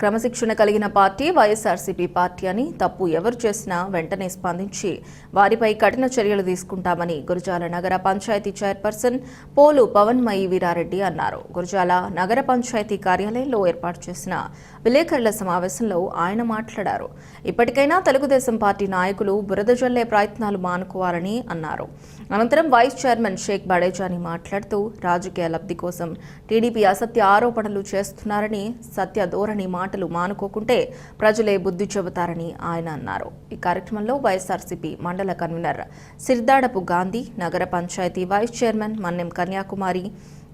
క్రమశిక్షణ కలిగిన party YSRCP party అని తప్పు ఎవరు చేసినా వెంటనే స్పందించి వారిపై కఠిన చర్యలు తీసుకుంటామని గురజాల నగర పంచాయతీ చైర్పర్సన్ పోలు పవన్మయి వీరారెడ్డి అన్నారు. గురజాల నగర పంచాయతీ కార్యాలయంలో ఏర్పాటు చేసిన విలేకరుల సమావేశంలో ఆయన మాట్లాడారు. ఇప్పటికైనా తెలుగుదేశం పార్టీ నాయకులు బురద జల్లే ప్రయత్నాలు మానుకోవాలని అన్నారు. అనంతరం వైస్ చైర్మన్ షేక్ బడేజాని మాట్లాడుతూ రాజకీయ లబ్ధి కోసం టీడీపీ అసత్య ఆరోపణలు చేస్తున్నారని సత్య ధోరణి మాటలు మానుకోకుంటే ప్రజలే బుద్ధి చెబుతారని ఆయన అన్నారు. ఈ కార్యక్రమంలో వైఎస్ఆర్సీపీ మండల కన్వీనర్ సిర్దాడపు గాంధీ నగర పంచాయతీ వైస్ చైర్మన్ మన్నెం కన్యాకుమారి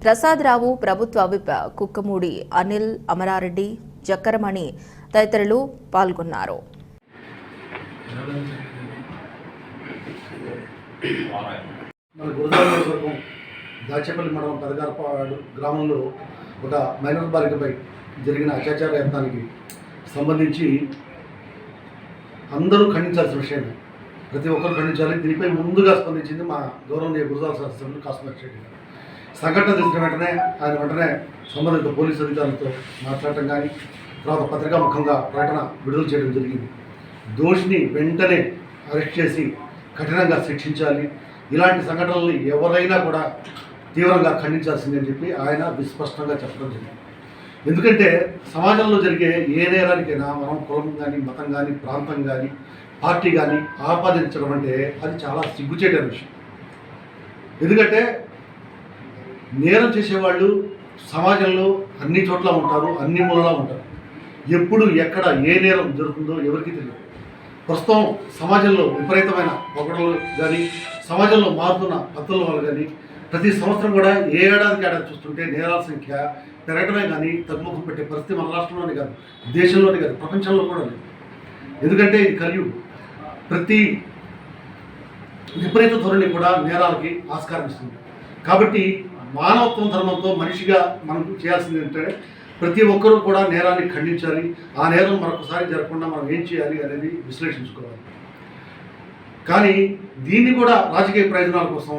ప్రసాదరావు ప్రభుత్వ విప్ కుక్కమూడి అనిల్ అమరారెడ్డి జక్కరమణి తదితరులు పాల్గొన్నారు. మన గురజాల దాచేపల్లి మండలం పెదగారపాడు గ్రామంలో ఒక మైనర్ బాలికపై జరిగిన అత్యాచార యత్నానికి సంబంధించి అందరూ ఖండించాల్సిన విషయమే ప్రతి ఒక్కరు ఖండించాలి. దీనిపై ముందుగా స్పందించింది మా గౌరవనీయ గురుదాల శాస్త్రులు కాస్మర్ రెడ్డి గారు. సంఘటన తెలిసిన వెంటనే ఆయన వెంటనే సంబంధిత పోలీసు అధికారులతో మాట్లాడటం కానీ తర్వాత పత్రికాముఖంగా ప్రకటన విడుదల చేయడం జరిగింది. దోషిని వెంటనే అరెస్ట్ చేసి కఠినంగా శిక్షించాలి. ఇలాంటి సంఘటనల్ని ఎవరైనా కూడా తీవ్రంగా ఖండించాల్సిందని చెప్పి ఆయన విస్పష్టంగా చెప్పడం జరిగింది. ఎందుకంటే సమాజంలో జరిగే ఏ నేరానికైనా మనం కులం కానీ మతం కానీ ప్రాంతం కానీ పార్టీ కానీ ఆపాదించడం అంటే అది చాలా సిగ్గుచేట విషయం. ఎందుకంటే నేరం చేసేవాళ్ళు సమాజంలో అన్ని చోట్ల ఉంటారు అన్ని మూలలా ఉంటారు. ఎప్పుడు ఎక్కడ ఏ నేరం జరుగుతుందో ఎవరికి తెలియదు. ప్రస్తుతం సమాజంలో విపరీతమైన పొగడలు కానీ సమాజంలో మారుతున్న పద్ధతుల వల్ల కానీ ప్రతి సంవత్సరం కూడా ఏ ఏడాదికి ఏడాది చూస్తుంటే నేరాల సంఖ్య పెరగడమే కానీ తగ్గుముఖం పెట్టే పరిస్థితి మన రాష్ట్రంలోనే కాదు దేశంలోనే కాదు ప్రపంచంలో కూడా లేదు. ఎందుకంటే ఇది కలియుగు. ప్రతి విపరీత ధోరణి కూడా నేరాలకి ఆస్కారం ఇస్తుంది. కాబట్టి మానవత్వం ధర్మంతో మనిషిగా మనం చేయాల్సింది ఏంటంటే ప్రతి ఒక్కరూ కూడా నేరాన్ని ఖండించాలి. ఆ నేరం మరొకసారి జరగకుండా మనం ఏం చేయాలి అనేది విశ్లేషించుకోవాలి. కానీ దీన్ని కూడా రాజకీయ ప్రయోజనాల కోసం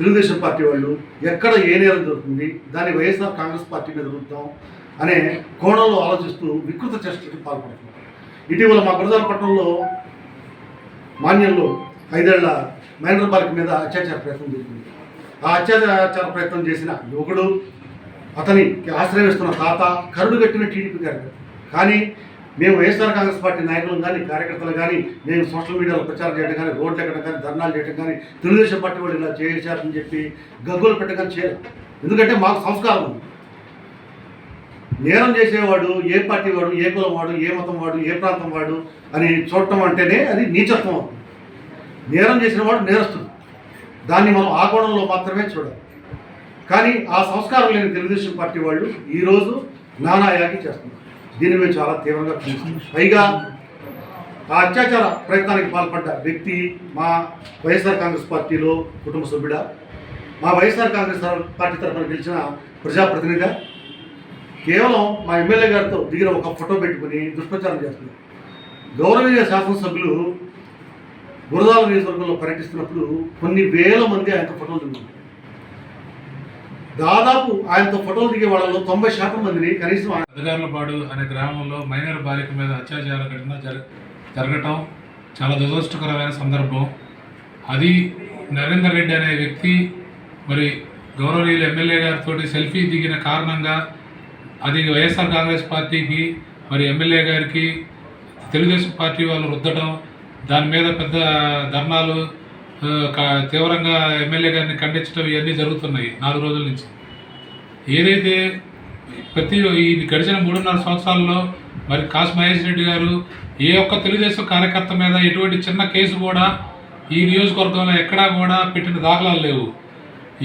తెలుగుదేశం పార్టీ వాళ్ళు ఎక్కడ ఏ నేరం జరుగుతుంది దాన్ని వైఎస్ఆర్ కాంగ్రెస్ పార్టీ మీద రుద్దాం అనే కోణంలో ఆలోచిస్తూ వికృత చేష్టకి పాల్పడుతున్నారు. ఇటీవల మా గురజాలపట్నంలో మాన్యంలో ఐదేళ్ళ మహేంద్ర పార్క్ మీద అత్యాచార ప్రయత్నం జరిగింది. ఆ అత్యాచార ప్రయత్నం చేసిన యువకుడు అతనికి ఆశ్రయిస్తున్న తాత కరుడు కట్టిన టీడీపీ గారు కానీ మేము వైఎస్ఆర్ కాంగ్రెస్ పార్టీ నాయకులు కానీ కార్యకర్తలు కానీ మేము సోషల్ మీడియాలో ప్రచారం చేయడం కానీ రోడ్లు ఎక్కడం కానీ ధర్నాలు చేయడం కానీ తెలుగుదేశం పార్టీ వాళ్ళు ఇలా చేశారని చెప్పి గగ్గులు పెట్టడం చేయరు ఎందుకంటే మాకు సంస్కారం ఉంది. నేరం చేసేవాడు ఏ పార్టీ వాడు ఏ కులం వాడు ఏ మతం వాడు ఏ ప్రాంతం వాడు అని చూడటం అంటేనే అది నీచత్వం. అవుతుంది నేరం చేసిన వాడు నేరస్తుడు. దాన్ని మనం ఆ కోణంలో మాత్రమే చూడాలి. కానీ ఆ సంస్కారం లేని తెలుగుదేశం పార్టీ వాళ్ళు ఈరోజు నానాయాగి చేస్తున్నారు. దీని మేము చాలా తీవ్రంగా పైగా ఆ అత్యాచార ప్రయత్నానికి పాల్పడ్డ వ్యక్తి మా వైఎస్ఆర్ కాంగ్రెస్ పార్టీలో కుటుంబ సభ్యుడ మా వైఎస్ఆర్ కాంగ్రెస్ పార్టీ తరఫున గెలిచిన ప్రజాప్రతినిధిగా కేవలం మా ఎమ్మెల్యే గారితో దిగిన ఒక ఫోటో పెట్టుకుని దుష్ప్రచారం చేస్తున్నారు. గౌరవనీయ శాసనసభ్యులు గురదాల నియోజకవర్గంలో పర్యటిస్తున్నప్పుడు కొన్ని వేల మంది ఆయనతో ఫోటోలు దిగుతున్నారు. దాదాపు ఆయనతో ఫోటోలు దిగే వాళ్ళలో తొంభై శాతం మందిని కనీసం అధికారులపాడు అనే గ్రామంలో మైనర్ బాలిక మీద అత్యాచార ఘటన జర జరగటం చాలా దురదృష్టకరమైన సందర్భం. అది నరేందర్ రెడ్డి అనే వ్యక్తి మరి గౌరవనీయులు ఎమ్మెల్యే గారితో సెల్ఫీ దిగిన కారణంగా అది వైఎస్ఆర్ కాంగ్రెస్ పార్టీకి మరి ఎమ్మెల్యే గారికి తెలుగుదేశం పార్టీ వాళ్ళు రుద్దడం దాని మీద పెద్ద ధర్నాలు తీవ్రంగా ఎమ్మెల్యే గారిని ఖండించడం ఇవన్నీ జరుగుతున్నాయి నాలుగు రోజుల నుంచి. ఏదైతే ప్రతి ఈ గడిచిన మూడున్నర సంవత్సరాల్లో మరి కాసు మహేష్ రెడ్డి గారు ఏ ఒక్క తెలుగుదేశం కార్యకర్త మీద ఎటువంటి చిన్న కేసు కూడా ఈ నియోజకవర్గంలో ఎక్కడా కూడా పెట్టిన దాఖలాలు లేవు.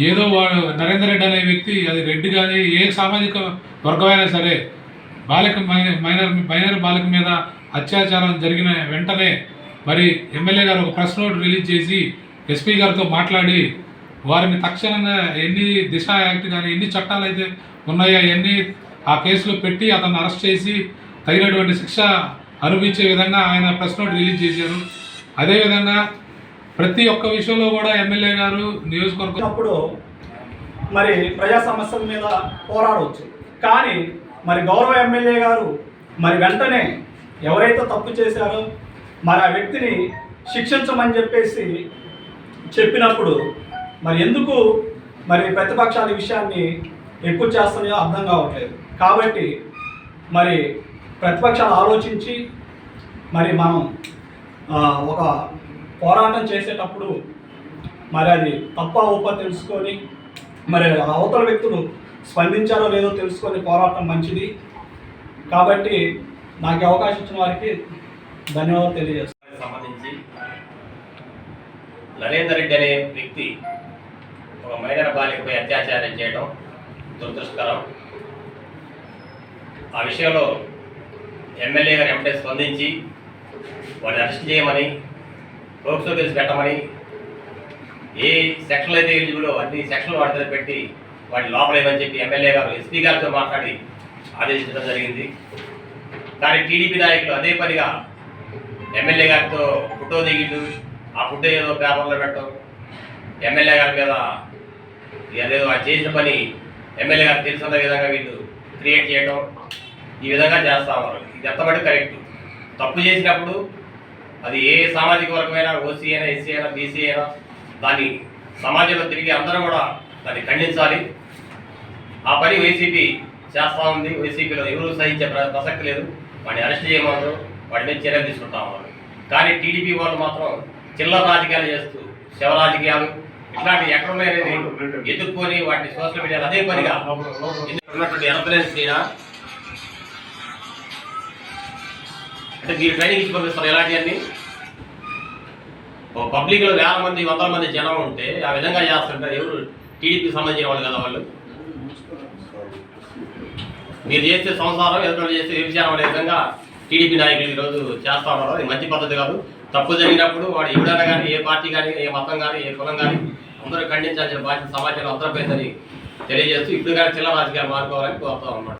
ఏదో వాడు నరేందర్ రెడ్డి అనే వ్యక్తి అది రెడ్డి కానీ ఏ సామాజిక వర్గమైనా సరే బాలిక మైనర్ మైనర్ బాలిక మీద అత్యాచారం జరిగిన వెంటనే మరి ఎమ్మెల్యే గారు ఒక ప్రెస్ నోట్ రిలీజ్ చేసి ఎస్పీ గారితో మాట్లాడి వారిని తక్షణంగా ఎన్ని దిశ యాక్ట్ కానీ ఎన్ని చట్టాలు అయితే ఉన్నాయో అవన్నీ ఆ కేసులో పెట్టి అతన్ని అరెస్ట్ చేసి తగినటువంటి శిక్ష అనిపించే విధంగా ఆయన ప్రెస్ నోట్ రిలీజ్ చేశారు. అదేవిధంగా ప్రతి ఒక్క విషయంలో కూడా ఎమ్మెల్యే గారు నియోజకవర్గం అప్పుడు మరి ప్రజా సమస్యల మీద పోరాడవచ్చు. కానీ మరి గౌరవ ఎమ్మెల్యే గారు మరి వెంటనే ఎవరైతే తప్పు చేశారో మరి ఆ వ్యక్తిని శిక్షించమని చెప్పేసి చెప్పినప్పుడు మరి ఎందుకు మరి ప్రతిపక్షాల ఈ విషయాన్ని ఎక్కువ చేస్తున్నాయో అర్థం కావట్లేదు. కాబట్టి మరి ప్రతిపక్షాలు ఆలోచించి మరి మనం ఒక పోరాటం చేసేటప్పుడు మరి అది తప్ప ఒప్ప తెలుసుకొని మరి అవతల వ్యక్తులు స్పందించారో లేదో తెలుసుకొని పోరాటం మంచిది. కాబట్టి నాకు అవకాశం ఇచ్చిన వారికి ధన్యవాదాలు తెలియజేస్తాను నరేందర్ రెడ్డి అనే వ్యక్తి ఒక మైనర్ బాలికపై అత్యాచారం చేయడం దురదృష్టకరం. ఆ విషయంలో ఎమ్మెల్యే గారు ఎంపీ స్పందించి వాడిని అరెస్ట్ చేయమని పోక్సో కేసు పెట్టమని ఏ సెక్షన్లు అయితే ఎలిజిబులో అన్ని సెక్షన్లు వాటి దగ్గర పెట్టి వాటి లోపలేమని చెప్పి ఎమ్మెల్యే గారు ఎస్పీ గారితో మాట్లాడి ఆదేశించడం జరిగింది. కానీ టీడీపీ నాయకులు అదే పనిగా ఎమ్మెల్యే గారితో ఫోటో దిగిండు ఆ ఫుడ్ ఏదో పేపర్లో పెట్టడం. ఎమ్మెల్యే గారి మీద ఏదేదో ఆ చేసిన పని ఎమ్మెల్యే గారికి తెలిసిన విధంగా వీళ్ళు క్రియేట్ చేయడం ఈ విధంగా చేస్తా ఉన్నారు. ఇది ఎంతబడి కరెక్ట్? తప్పు చేసినప్పుడు అది ఏ సామాజిక వర్గమైనా ఓసీ అయినా ఎస్సీ అయినా బీసీ అయినా దాన్ని సమాజంలో తిరిగి అందరూ కూడా దాన్ని ఖండించాలి. ఆ పని వైసీపీ చేస్తా ఉంది. వైసీపీలో ఎవరు సహించే ప్రసక్తి లేదు. వాడిని అరెస్ట్ చేయమన్నారు వాడి మీద చర్యలు తీసుకుంటా ఉన్నారు. కానీ టీడీపీ వాళ్ళు మాత్రం చిల్లర రాజకీయాలు చేస్తూ శవ రాజకీయాలు ఇట్లాంటి ఎక్కడున్నాయనేది ఎదుర్కొని వాటిని సోషల్ మీడియాలో అదే పనిగా. ఉన్నటువంటి అయినా అంటే మీరు ట్రైనింగ్ ఇచ్చి పంపిస్తారు ఇలాంటివన్నీ. ఓ పబ్లిక్లో వేల మంది వందల మంది జనం ఉంటే ఆ విధంగా చేస్తుంటారు ఎవరు టీడీపీకి సంబంధించిన వాళ్ళు కదా వాళ్ళు? మీరు చేస్తే సంసారం ఎదురు చేస్తే వ్యభిచారం అనే విధంగా టీడీపీ నాయకులు ఈరోజు చేస్తా ఉన్నారు. అది మంచి పద్ధతి కాదు. తప్పు జరిగినప్పుడు వాడు ఎవడైనా కానీ ఏ పార్టీ కానీ ఏ మతం కానీ ఏ కులం కానీ అందరూ ఖండించాల్సిన బాధ్యత సమాజంలో అందరిపైందని తెలియజేస్తూ ఇప్పుడు కానీ చిన్న రాజకీయాలు మారుకోవాలని కోరుతా ఉన్నాడు